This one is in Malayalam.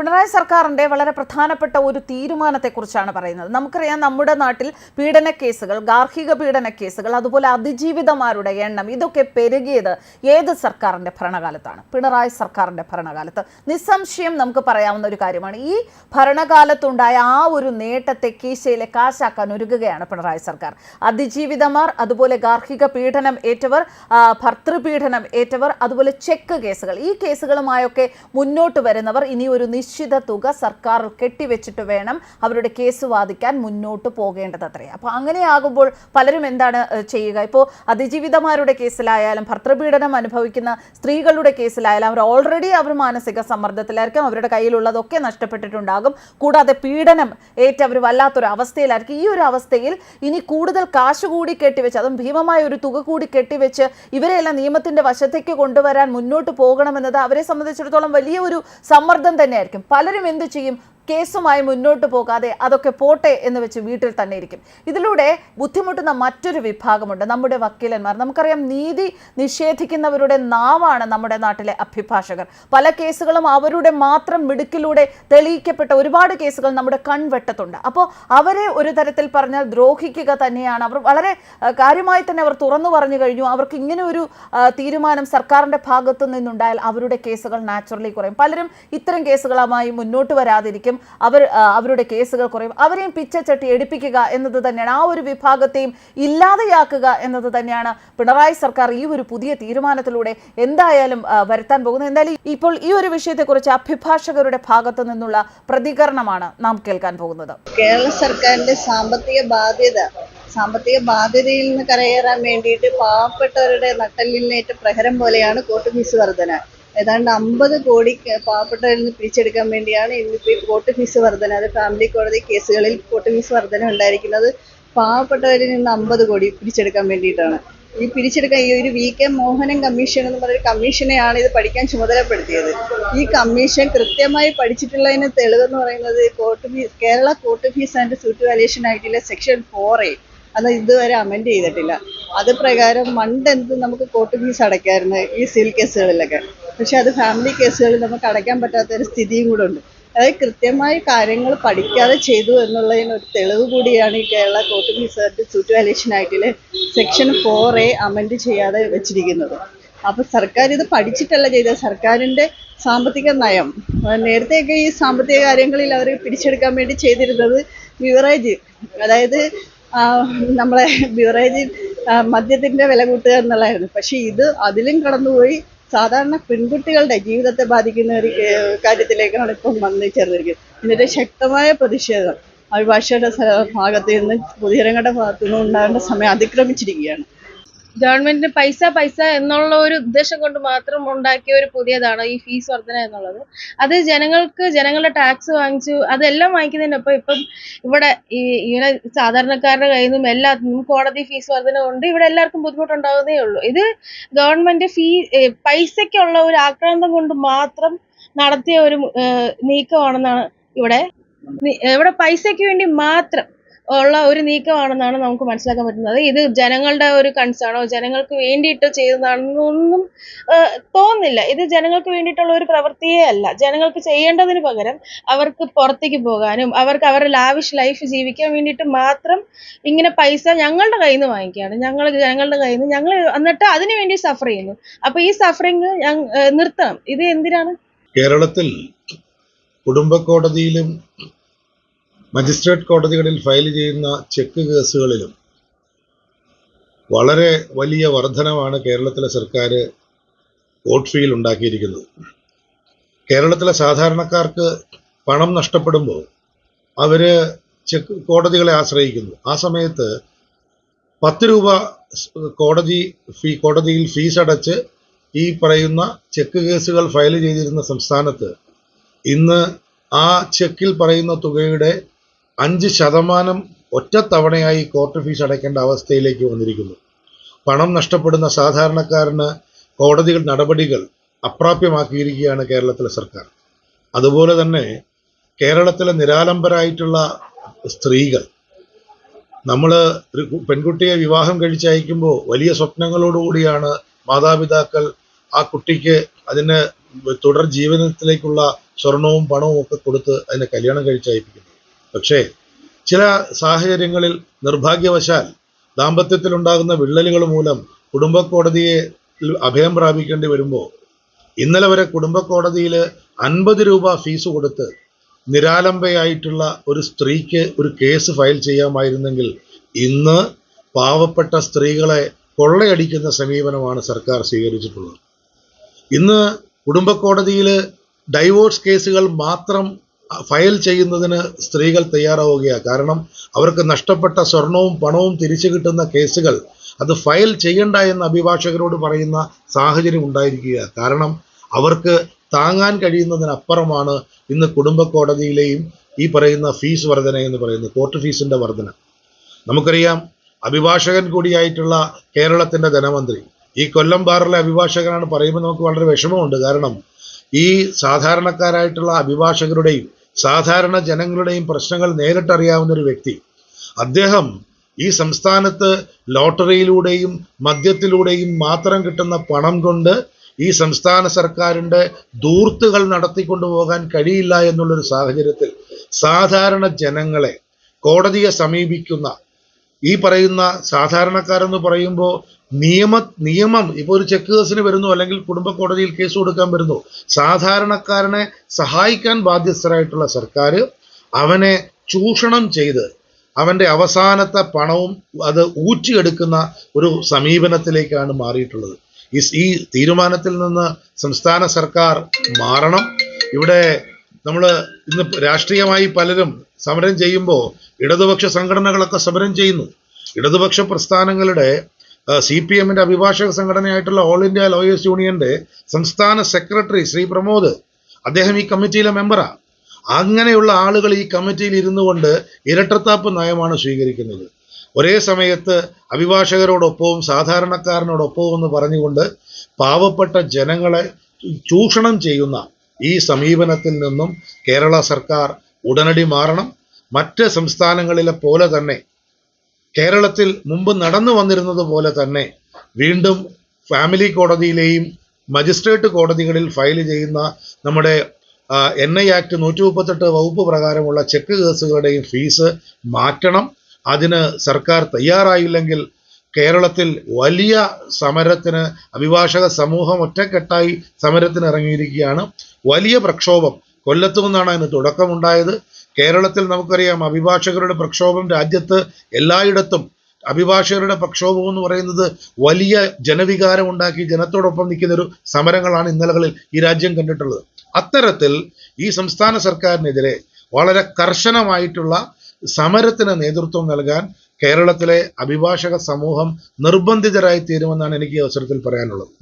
പിണറായി സർക്കാരിന്റെ വളരെ പ്രധാനപ്പെട്ട ഒരു തീരുമാനത്തെക്കുറിച്ചാണ് പറയുന്നത്. നമുക്കറിയാം നമ്മുടെ നാട്ടിൽ പീഡന കേസുകൾ ഗാർഹിക പീഡന കേസുകൾ അതുപോലെ അതിജീവിതമാരുടെ എണ്ണം ഇതൊക്കെ പെരുകിയത് ഏത് സർക്കാരിന്റെ ഭരണകാലത്താണ്? പിണറായി സർക്കാരിന്റെ ഭരണകാലത്ത്. നിസ്സംശയം നമുക്ക് പറയാവുന്ന ഒരു കാര്യമാണ്. ഈ ഭരണകാലത്തുണ്ടായ ആ ഒരു നേട്ടത്തെ കീശയിലെ കാശാക്കാൻ ഒരുങ്ങുകയാണ് പിണറായി സർക്കാർ. അതിജീവിതമാർ അതുപോലെ ഗാർഹിക പീഡനം ഏറ്റവർ ഭർത്തൃപീഡനം ഏറ്റവർ അതുപോലെ ചെക്ക് കേസുകൾ. ഈ കേസുകളുമായൊക്കെ മുന്നോട്ട് വരുന്നവർ ഇനി ഒരു നിശ്ചിത തുക സർക്കാർ കെട്ടിവെച്ചിട്ട് വേണം അവരുടെ കേസ് വാദിക്കാൻ മുന്നോട്ട് പോകേണ്ടത് അത്രേ. അപ്പോൾ അങ്ങനെയാകുമ്പോൾ പലരും എന്താണ് ചെയ്യുക? ഇപ്പോൾ അതിജീവിതമാരുടെ കേസിലായാലും ഭർത്തൃപീഡനം അനുഭവിക്കുന്ന സ്ത്രീകളുടെ കേസിലായാലും അവർ ഓൾറെഡി അവർ മാനസിക സമ്മർദ്ദത്തിലായിരിക്കും അവരുടെ കയ്യിലുള്ളതൊക്കെ നഷ്ടപ്പെട്ടിട്ടുണ്ടാകും. കൂടാതെ പീഡനം ഏറ്റവർ വല്ലാത്തൊരു അവസ്ഥയിലായിരിക്കും. ഈ ഒരു അവസ്ഥയിൽ ഇനി കൂടുതൽ കാശ് കൂടി കെട്ടിവെച്ച് അതും ഭീമമായ ഒരു തുക കൂടി കെട്ടിവെച്ച് ഇവരെല്ലാം നിയമത്തിന്റെ വശത്തേക്ക് കൊണ്ടുവരാൻ മുന്നോട്ട് പോകണമെന്നത് അവരെ സംബന്ധിച്ചിടത്തോളം വലിയ ഒരു സമ്മർദ്ദം തന്നെയായിരിക്കും. പലരും എന്ത് ചെയ്യും? കേസുമായി മുന്നോട്ട് പോകാതെ അതൊക്കെ പോട്ടെ എന്ന് വെച്ച് വീട്ടിൽ തന്നെ ഇരിക്കും. ഇതിലൂടെ ബുദ്ധിമുട്ടുന്ന മറ്റൊരു വിഭാഗമുണ്ട്. നമ്മുടെ വക്കീലന്മാർ. നമുക്കറിയാം നീതി നിഷേധിക്കുന്നവരുടെ നാവാണ് നമ്മുടെ നാട്ടിലെ അഭിഭാഷകർ. പല കേസുകളും അവരുടെ മാത്രം മിടുക്കിലൂടെ തെളിയിക്കപ്പെട്ട ഒരുപാട് കേസുകൾ നമ്മുടെ കൺവെട്ടത്തുണ്ട്. അപ്പോൾ അവരെ ഒരു തരത്തിൽ പറഞ്ഞാൽ ദ്രോഹിക്കുക തന്നെയാണ്. അവർ വളരെ കാര്യമായി തന്നെ അവർ തുറന്നു പറഞ്ഞു കഴിഞ്ഞു. അവർക്ക് ഇങ്ങനെ ഒരു തീരുമാനം സർക്കാരിന്റെ ഭാഗത്തു നിന്നുണ്ടായാൽ അവരുടെ കേസുകൾ നാച്ചുറലി കുറയും. പലരും ഇത്തരം കേസുകളുമായി മുന്നോട്ട് വരാതിരിക്കും. അവർ അവരുടെ കേസുകൾ കുറയും. അവരെയും പിച്ചച്ചട്ടി എടുപ്പിക്കുക എന്നത് തന്നെയാണ്. ആ ഒരു വിഭാഗത്തെയും ഇല്ലാതെയാക്കുക എന്നത് തന്നെയാണ് പിണറായി സർക്കാർ ഈ ഒരു പുതിയ തീരുമാനത്തിലൂടെ എന്തായാലും വരുത്താൻ പോകുന്നത്. എന്തായാലും ഇപ്പോൾ ഈ ഒരു വിഷയത്തെക്കുറിച്ച് അഭിഭാഷകരുടെ ഭാഗത്തു നിന്നുള്ള പ്രതികരണമാണ് നാം കേൾക്കാൻ പോകുന്നത്. കേരള സർക്കാരിന്റെ സാമ്പത്തിക ബാധ്യത സാമ്പത്തിക ബാധ്യതയിൽ നിന്ന് കരയേറാൻ വേണ്ടിയിട്ട് പാവപ്പെട്ടവരുടെ നട്ടലിനേറ്റ പ്രഹരം പോലെയാണ് കോർട്ട് ഫീസ് വർധന. ഏതാണ്ട് അമ്പത് കോടി പാവപ്പെട്ടവരിൽ നിന്ന് പിരിച്ചെടുക്കാൻ വേണ്ടിയാണ് ഇന്നിപ്പോൾ ഈ കോർട്ട് ഫീസ് വർധന അത് ഫാമിലി കോടതി കേസുകളിൽ കോർട്ട് ഫീസ് വർധന ഉണ്ടായിരിക്കുന്നത്. പാവപ്പെട്ടവരിൽ നിന്ന് അമ്പത് കോടി പിരിച്ചെടുക്കാൻ വേണ്ടിയിട്ടാണ്. ഈ പിരിച്ചെടുക്കാൻ ഈ ഒരു വി കെ മോഹനൻ കമ്മീഷൻ എന്ന് പറയുന്ന കമ്മീഷനെയാണ് ഇത് പഠിക്കാൻ ചുമതലപ്പെടുത്തിയത്. ഈ കമ്മീഷൻ കൃത്യമായി പഠിച്ചിട്ടുള്ളതിന് തെളിവെന്ന് പറയുന്നത് court fee Kerala court fee and suit valuation ആക്ടിലെ section four A അത് ഇതുവരെ അമെൻഡ് ചെയ്തിട്ടില്ല. അത് പ്രകാരം എന്ത് നമുക്ക് കോർട്ട് ഫീസ് അടയ്ക്കാമായിരുന്നു ഈ സിവിൽ കേസുകളിലൊക്കെ പക്ഷെ അത് ഫാമിലി കേസുകളിൽ നമുക്ക് അടയ്ക്കാൻ പറ്റാത്ത ഒരു സ്ഥിതിയും കൂടെ ഉണ്ട്. അതായത് കൃത്യമായ കാര്യങ്ങൾ പഠിക്കാതെ ചെയ്തു എന്നുള്ളതിന് ഒരു തെളിവ് കൂടിയാണ് ഈ Kerala court fees suit suit valuation ആക്ടിലെ section four A amend ചെയ്യാതെ വെച്ചിരിക്കുന്നത്. അപ്പൊ സർക്കാർ ഇത് പഠിച്ചിട്ടല്ല ചെയ്തത്. സർക്കാരിന്റെ സാമ്പത്തിക നയം. നേരത്തെയൊക്കെ ഈ സാമ്പത്തിക കാര്യങ്ങളിൽ അവർ പിടിച്ചെടുക്കാൻ വേണ്ടി ചെയ്തിരുന്നത് വിവറേജ്. അതായത് നമ്മളെ ബിവറേജിൽ മദ്യത്തിന്റെ വില കൂട്ടുക എന്നുള്ളതായിരുന്നു. പക്ഷെ ഇത് അതിലും കടന്നുപോയി. സാധാരണ പെൺകുട്ടികളുടെ ജീവിതത്തെ ബാധിക്കുന്ന ഒരു കാര്യത്തിലേക്കാണ് ഇപ്പം വന്നു ചേർന്നിരിക്കുന്നത്. ഇതിന്റെ ശക്തമായ പ്രതിഷേധം. അഭിഭാഷകരുടെ ഭാഗത്ത് നിന്ന് പൊതുജനങ്ങളുടെ ഭാഗത്തു നിന്നും ഉണ്ടാകേണ്ട സമയം അതിക്രമിച്ചിരിക്കുകയാണ്. ഗവൺമെന്റിന് പൈസ പൈസ എന്നുള്ള ഒരു ഉദ്ദേശം കൊണ്ട് മാത്രം ഉണ്ടാക്കിയ ഒരു പുതിയതാണ് ഈ ഫീസ് വർധന എന്നുള്ളത്. അത് ജനങ്ങൾക്ക് ജനങ്ങളുടെ ടാക്സ് വാങ്ങിച്ചു അതെല്ലാം വാങ്ങിക്കുന്നതിനൊപ്പം ഇപ്പം ഇവിടെ ഈ ഇങ്ങനെ സാധാരണക്കാരുടെ കയ്യിൽ നിന്നും എല്ലാത്തിനും കോടതി ഫീസ് വർധന കൊണ്ട് ഇവിടെ എല്ലാവർക്കും ബുദ്ധിമുട്ടുണ്ടാകുന്നേ ഉള്ളൂ. ഇത് ഗവൺമെന്റ് ഫീ പൈസക്കുള്ള ഒരു ആക്രാന്തം കൊണ്ട് മാത്രം നടത്തിയ ഒരു നീക്കമാണെന്നാണ് ഇവിടെ. ഇവിടെ പൈസയ്ക്ക് വേണ്ടി മാത്രം ഉള്ള ഒരു നീക്കമാണെന്നാണ് നമുക്ക് മനസ്സിലാക്കാൻ പറ്റുന്നത്. ഇത് ജനങ്ങളുടെ ഒരു കൺസേണോ ജനങ്ങൾക്ക് വേണ്ടിയിട്ട് ചെയ്തതാണെന്നൊന്നും തോന്നുന്നില്ല. ഇത് ജനങ്ങൾക്ക് വേണ്ടിയിട്ടുള്ള ഒരു പ്രവൃത്തിയേ അല്ല. ജനങ്ങൾക്ക് ചെയ്യേണ്ടതിന് പകരം അവർക്ക് പുറത്തേക്ക് പോകാനും അവർക്ക് അവരുടെ ലാവിഷ് ലൈഫ് ജീവിക്കാൻ വേണ്ടിയിട്ട് മാത്രം ഇങ്ങനെ പൈസ ഞങ്ങളുടെ കയ്യിൽ നിന്ന് വാങ്ങിക്കുകയാണ്. ഞങ്ങൾ ജനങ്ങളുടെ കയ്യിൽ നിന്ന് ഞങ്ങൾ എന്നിട്ട് അതിനു വേണ്ടി സഫർ ചെയ്യുന്നു. അപ്പൊ ഈ സഫറിങ് നിർത്തണം. ഇത് എന്തിനാണ്? കേരളത്തിൽ കുടുംബ കോടതിയിലും മജിസ്ട്രേറ്റ് കോടതികളിൽ ഫയൽ ചെയ്യുന്ന ചെക്ക് കേസുകളിലും വളരെ വലിയ വർധനമാണ് കേരളത്തിലെ സർക്കാർ കോർട്ട് ഫീയിൽ ഉണ്ടാക്കിയിരിക്കുന്നത്. കേരളത്തിലെ സാധാരണക്കാർക്ക് പണം നഷ്ടപ്പെടുമ്പോൾ അവർ ചെക്ക് കോടതികളെ ആശ്രയിക്കുന്നു. ആ സമയത്ത് പത്ത് രൂപ കോടതി ഫീ കോടതിയിൽ ഫീസ് അടച്ച് ഈ പറയുന്ന ചെക്ക് കേസുകൾ ഫയൽ ചെയ്തിരുന്ന സംസ്ഥാനത്ത് ഇന്ന് ആ ചെക്കിൽ പറയുന്ന തുകയുടെ അഞ്ച് ശതമാനം ഒറ്റത്തവണയായി കോർട്ട് ഫീസ് അടയ്ക്കേണ്ട അവസ്ഥയിലേക്ക് വന്നിരിക്കുന്നു. പണം നഷ്ടപ്പെടുന്ന സാധാരണക്കാരന് കോടതികൾ നടപടികൾ അപ്രാപ്യമാക്കിയിരിക്കുകയാണ് കേരളത്തിലെ സർക്കാർ. അതുപോലെ തന്നെ കേരളത്തിലെ നിരാലംബരായിട്ടുള്ള സ്ത്രീകൾ. നമ്മൾ ഒരു പെൺകുട്ടിയെ വിവാഹം കഴിച്ചയക്കുമ്പോൾ വലിയ സ്വപ്നങ്ങളോടുകൂടിയാണ് മാതാപിതാക്കൾ ആ കുട്ടിക്ക് അതിന് തുടർ ജീവിതത്തിലേക്കുള്ള സ്വർണവും പണവും ഒക്കെ കൊടുത്ത് അതിനെ കല്യാണം കഴിച്ചയപ്പിക്കുന്നത്. പക്ഷേ ചില സാഹചര്യങ്ങളിൽ നിർഭാഗ്യവശാൽ ദാമ്പത്യത്തിലുണ്ടാകുന്ന വിള്ളലുകൾ മൂലം കുടുംബ കോടതിയെ അഭയം പ്രാപിക്കേണ്ടി വരുമ്പോൾ ഇന്നലെ വരെ കുടുംബ കോടതിയിൽ അൻപത് രൂപ ഫീസ് കൊടുത്ത് നിരാലംബയായിട്ടുള്ള ഒരു സ്ത്രീക്ക് ഒരു കേസ് ഫയൽ ചെയ്യാമായിരുന്നെങ്കിൽ ഇന്ന് പാവപ്പെട്ട സ്ത്രീകളെ കൊള്ളയടിക്കുന്ന സമീപനമാണ് സർക്കാർ സ്വീകരിച്ചിട്ടുള്ളത്. ഇന്ന് കുടുംബ കോടതിയിൽ ഡൈവോഴ്സ് കേസുകൾ മാത്രം ഫയൽ ചെയ്യുന്നതിന് സ്ത്രീകൾ തയ്യാറാവുകയാണ് കാരണം അവർക്ക് നഷ്ടപ്പെട്ട സ്വർണവും പണവും തിരിച്ചു കിട്ടുന്ന കേസുകൾ അത് ഫയൽ ചെയ്യണ്ട എന്ന് അഭിഭാഷകരോട് പറയുന്ന സാഹചര്യം ഉണ്ടായിരിക്കുക കാരണം അവർക്ക് താങ്ങാൻ കഴിയുന്നതിനപ്പുറമാണ് ഇന്ന് കുടുംബ കോടതിയിലെയും ഈ പറയുന്ന ഫീസ് വർധന എന്ന് പറയുന്നത് കോർട്ട് ഫീസിന്റെ വർധന. നമുക്കറിയാം അഭിഭാഷകൻ കൂടിയായിട്ടുള്ള കേരളത്തിന്റെ ധനമന്ത്രി. ഈ കൊല്ലം ബാറിലെ അഭിഭാഷകനാണ് പറയുമ്പോൾ നമുക്ക് വളരെ വിഷമമുണ്ട്. കാരണം ഈ സാധാരണക്കാരായിട്ടുള്ള അഭിഭാഷകരുടെയും സാധാരണ ജനങ്ങളുടെയും പ്രശ്നങ്ങൾ നേരിട്ടറിയാവുന്ന ഒരു വ്യക്തി. അദ്ദേഹം ഈ സംസ്ഥാനത്ത് ലോട്ടറിയിലൂടെയും മദ്യത്തിലൂടെയും മാത്രം കിട്ടുന്ന പണം കൊണ്ട് ഈ സംസ്ഥാന സർക്കാരിന്റെ ദൂർത്തുകൾ നടത്തിക്കൊണ്ടു പോകാൻ കഴിയില്ല എന്നുള്ളൊരു സാഹചര്യത്തിൽ സാധാരണ ജനങ്ങളെ കോടതിയെ സമീപിക്കുന്ന ഈ പറയുന്ന സാധാരണക്കാരെന്ന് പറയുമ്പോൾ നിയമ നിയമം ഇപ്പോൾ ഒരു ചെക്ക് കേസിന് വരുന്നു അല്ലെങ്കിൽ കുടുംബ കോടതിയിൽ കേസ് കൊടുക്കാൻ വരുന്നു. സാധാരണക്കാരനെ സഹായിക്കാൻ ബാധ്യസ്ഥരായിട്ടുള്ള സർക്കാർ അവനെ ചൂഷണം ചെയ്ത് അവന്റെ അവസാനത്തെ പണവും അത് ഊറ്റിയെടുക്കുന്ന ഒരു സമീപനത്തിലേക്കാണ് മാറിയിട്ടുള്ളത്. ഈ ഈ തീരുമാനത്തിൽ നിന്ന് സംസ്ഥാന സർക്കാർ മാറണം. ഇവിടെ നമ്മൾ ഇന്ന് രാഷ്ട്രീയമായി പലരും സമരം ചെയ്യുമ്പോൾ ഇടതുപക്ഷ സംഘടനകളൊക്കെ സമരം ചെയ്യുന്നു. ഇടതുപക്ഷ പ്രസ്ഥാനങ്ങളുടെ സി പി എമ്മിന്റെ അഭിഭാഷക സംഘടനയായിട്ടുള്ള ഓൾ ഇന്ത്യ ലോയേഴ്സ് യൂണിയന്റെ സംസ്ഥാന സെക്രട്ടറി ശ്രീ പ്രമോദ് അദ്ദേഹം ഈ കമ്മിറ്റിയിലെ മെമ്പറാണ് അങ്ങനെയുള്ള ആളുകൾ ഈ കമ്മിറ്റിയിൽ ഇരുന്നു കൊണ്ട് ഇരട്ടത്താപ്പ് നയമാണ് സ്വീകരിക്കുന്നത്. ഒരേ സമയത്ത് അഭിഭാഷകരോടൊപ്പവും സാധാരണക്കാരനോടൊപ്പവും എന്ന് പറഞ്ഞുകൊണ്ട് പാവപ്പെട്ട ജനങ്ങളെ ചൂഷണം ചെയ്യുന്ന ഈ സമീപനത്തിൽ നിന്നും കേരള സർക്കാർ ഉടനടി മാറണം. മറ്റ് സംസ്ഥാനങ്ങളിലെ പോലെ തന്നെ കേരളത്തിൽ മുമ്പ് നടന്നു വന്നിരുന്നത് പോലെ തന്നെ വീണ്ടും ഫാമിലി കോടതിയിലെയും മജിസ്ട്രേറ്റ് കോടതികളിൽ ഫയൽ ചെയ്യുന്ന നമ്മുടെ എൻ ഐ ആക്ട് നൂറ്റി മുപ്പത്തെട്ട് വകുപ്പ് പ്രകാരമുള്ള ചെക്ക് കേസുകളുടെയും ഫീസ് മാറ്റണം. അതിന് സർക്കാർ തയ്യാറായില്ലെങ്കിൽ കേരളത്തിൽ വലിയ സമരത്തിന് അഭിഭാഷക സമൂഹം ഒറ്റക്കെട്ടായി സമരത്തിന് ഇറങ്ങിയിരിക്കുകയാണ്. വലിയ പ്രക്ഷോഭം കൊല്ലത്തു നിന്നാണ് അതിന് തുടക്കമുണ്ടായത്. കേരളത്തിൽ നമുക്കറിയാം അഭിഭാഷകരുടെ പ്രക്ഷോഭം രാജ്യത്ത് എല്ലായിടത്തും. അഭിഭാഷകരുടെ പ്രക്ഷോഭം എന്ന് പറയുന്നത് വലിയ ജനവികാരം ഉണ്ടാക്കി ജനത്തോടൊപ്പം നിൽക്കുന്ന ഒരു സമരങ്ങളാണ് ഇന്നലകളിൽ ഈ രാജ്യം കണ്ടിട്ടുള്ളത്. അത്തരത്തിൽ ഈ സംസ്ഥാന സർക്കാരിനെതിരെ വളരെ കർശനമായിട്ടുള്ള സമരത്തിന് നേതൃത്വം നൽകാൻ കേരളത്തിലെ അഭിഭാഷക സമൂഹം നിർബന്ധിതരായി തീരുമെന്നാണ് എനിക്ക് ഈ അവസരത്തിൽ പറയാനുള്ളത്.